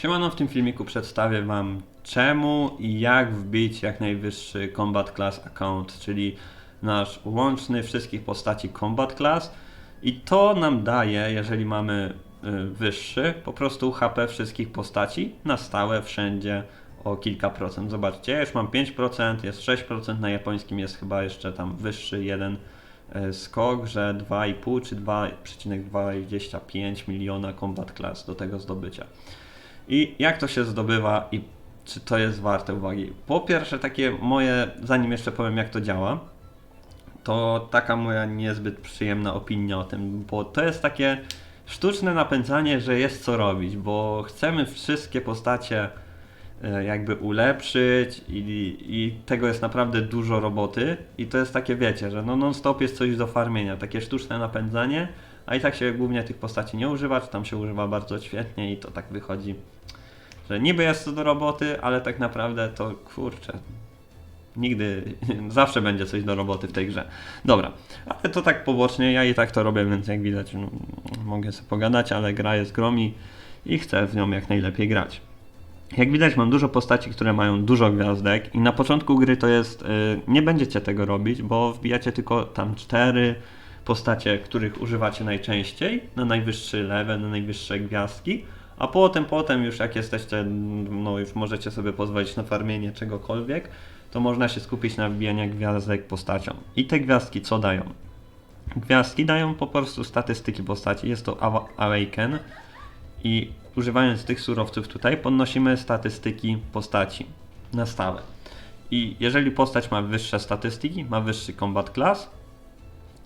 Siemano, w tym filmiku przedstawię Wam czemu i jak wbić jak najwyższy Combat Class account, czyli nasz łączny wszystkich postaci Combat Class i to nam daje, jeżeli mamy y, wyższy, po prostu HP wszystkich postaci na stałe, wszędzie o kilka procent. Zobaczcie, już mam 5%, jest 6%, na japońskim jest chyba jeszcze tam wyższy jeden y, skok, że 2,5 czy 2,25 miliona Combat Class do tego zdobycia. I jak to się zdobywa i czy to jest warte uwagi? Po pierwsze, takie moje, zanim jeszcze powiem jak to działa, to taka moja niezbyt przyjemna opinia o tym, bo to jest takie sztuczne napędzanie, że jest co robić, bo chcemy wszystkie postacie jakby ulepszyć i, i tego jest naprawdę dużo roboty i to jest takie wiecie, że no non stop jest coś do farmienia, takie sztuczne napędzanie, a i tak się głównie tych postaci nie używa, czy tam się używa bardzo świetnie i to tak wychodzi, że niby jest to do roboty, ale tak naprawdę to kurczę, nigdy, zawsze będzie coś do roboty w tej grze. Dobra, ale to tak pobocznie, ja i tak to robię, więc jak widać no, mogę sobie pogadać, ale gra jest gromi i chcę w nią jak najlepiej grać. Jak widać mam dużo postaci, które mają dużo gwiazdek i na początku gry to jest, y, nie będziecie tego robić, bo wbijacie tylko tam cztery postacie, których używacie najczęściej, na najwyższy level, na najwyższe gwiazdki, a potem, potem już jak jesteście, no już możecie sobie pozwolić na farmienie czegokolwiek, to można się skupić na wbijaniu gwiazdek postaciom. I te gwiazdki co dają? Gwiazdki dają po prostu statystyki postaci, jest to Awa- Awaken i używając tych surowców tutaj podnosimy statystyki postaci na stałe. I jeżeli postać ma wyższe statystyki, ma wyższy combat class,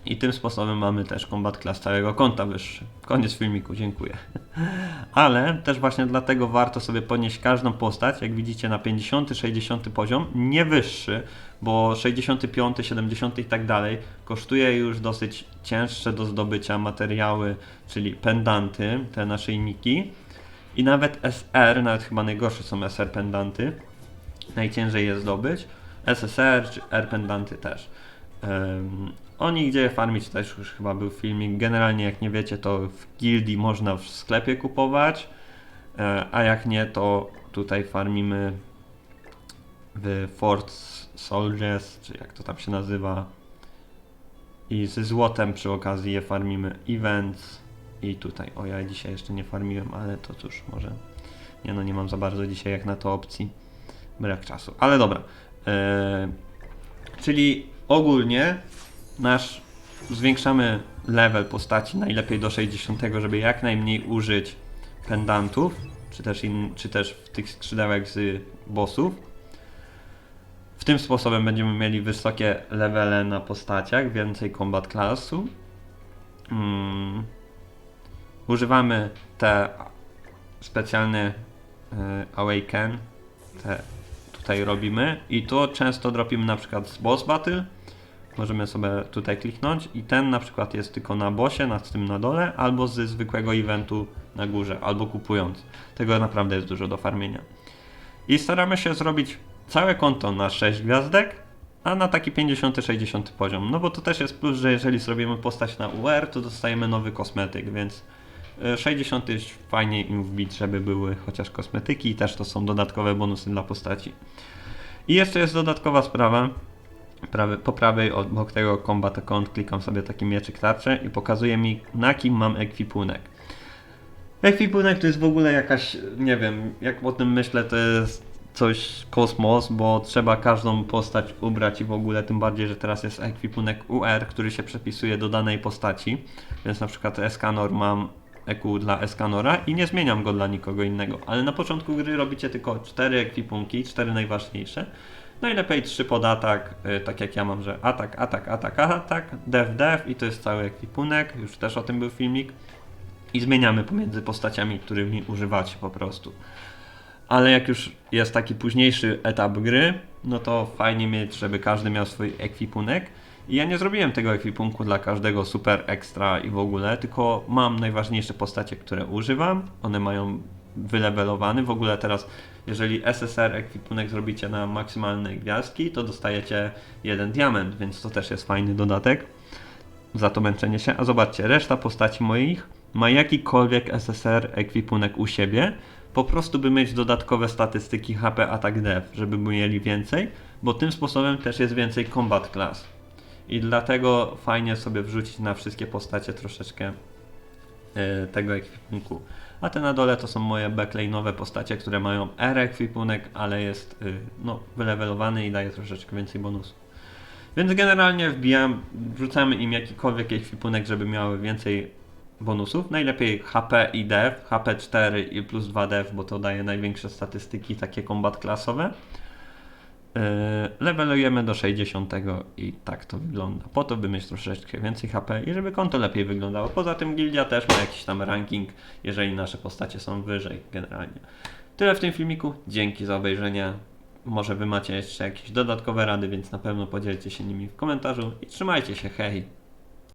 i tym sposobem mamy też kombat klas całego konta wyższy. Koniec filmiku, dziękuję. Ale też właśnie dlatego warto sobie podnieść każdą postać, jak widzicie na 50, 60 poziom, nie wyższy, bo 65, 70 i tak dalej kosztuje już dosyć cięższe do zdobycia materiały, czyli pendanty, te naszyjniki. I nawet SR, nawet chyba najgorsze są SR pendanty, najciężej je zdobyć. SSR czy R pendanty też. Oni gdzie je farmić też już chyba był filmik. Generalnie jak nie wiecie to w gildii można w sklepie kupować, e, a jak nie to tutaj farmimy w Fort Soldiers, czy jak to tam się nazywa. I ze złotem przy okazji je farmimy events i tutaj. O ja dzisiaj jeszcze nie farmiłem, ale to cóż może. Nie no nie mam za bardzo dzisiaj jak na to opcji. Brak czasu. Ale dobra. E, czyli ogólnie nasz zwiększamy level postaci najlepiej do 60, żeby jak najmniej użyć pendantów, czy też, in, czy też tych skrzydełek z bossów. W tym sposobem będziemy mieli wysokie levele na postaciach, więcej combat classu. Mm. Używamy te specjalne y, awaken, te tutaj robimy i to często dropimy na przykład z boss battle, Możemy sobie tutaj kliknąć i ten na przykład jest tylko na bosie, nad tym na dole, albo ze zwykłego eventu na górze, albo kupując. Tego naprawdę jest dużo do farmienia. I staramy się zrobić całe konto na 6 gwiazdek, a na taki 50-60 poziom. No bo to też jest plus, że jeżeli zrobimy postać na UR, to dostajemy nowy kosmetyk, więc 60 jest fajnie im wbić, żeby były chociaż kosmetyki i też to są dodatkowe bonusy dla postaci. I jeszcze jest dodatkowa sprawa, prawy, po prawej obok tego Combat Account klikam sobie taki mieczyk tarczę i pokazuje mi na kim mam ekwipunek. Ekwipunek to jest w ogóle jakaś, nie wiem, jak o tym myślę to jest coś kosmos, bo trzeba każdą postać ubrać i w ogóle tym bardziej, że teraz jest ekwipunek UR, który się przepisuje do danej postaci, więc na przykład Escanor mam EQ dla Escanora i nie zmieniam go dla nikogo innego, ale na początku gry robicie tylko cztery ekwipunki, cztery najważniejsze Najlepiej trzy pod atak, y, tak jak ja mam, że atak, atak, atak, atak, def, def i to jest cały ekwipunek, już też o tym był filmik. I zmieniamy pomiędzy postaciami, którymi używacie po prostu. Ale jak już jest taki późniejszy etap gry, no to fajnie mieć, żeby każdy miał swój ekwipunek. I ja nie zrobiłem tego ekwipunku dla każdego super ekstra i w ogóle, tylko mam najważniejsze postacie, które używam. One mają wylewelowany. W ogóle teraz, jeżeli SSR ekwipunek zrobicie na maksymalne gwiazdki, to dostajecie jeden diament, więc to też jest fajny dodatek za to męczenie się. A zobaczcie, reszta postaci moich ma jakikolwiek SSR ekwipunek u siebie, po prostu by mieć dodatkowe statystyki HP, atak, def, żeby mieli więcej, bo tym sposobem też jest więcej combat class. I dlatego fajnie sobie wrzucić na wszystkie postacie troszeczkę tego ekwipunku. A te na dole to są moje backlane'owe postacie, które mają R ekwipunek, ale jest y, no, wylewelowany i daje troszeczkę więcej bonusów. Więc generalnie wbijam, wrzucamy im jakikolwiek ekwipunek, żeby miały więcej bonusów. Najlepiej HP i def, HP 4 i plus 2 def, bo to daje największe statystyki takie kombat klasowe. Yy, levelujemy do 60 i tak to wygląda. Po to, by mieć troszeczkę więcej HP i żeby konto lepiej wyglądało. Poza tym gildia też ma jakiś tam ranking, jeżeli nasze postacie są wyżej generalnie. Tyle w tym filmiku. Dzięki za obejrzenie. Może wy macie jeszcze jakieś dodatkowe rady, więc na pewno podzielcie się nimi w komentarzu i trzymajcie się. Hej!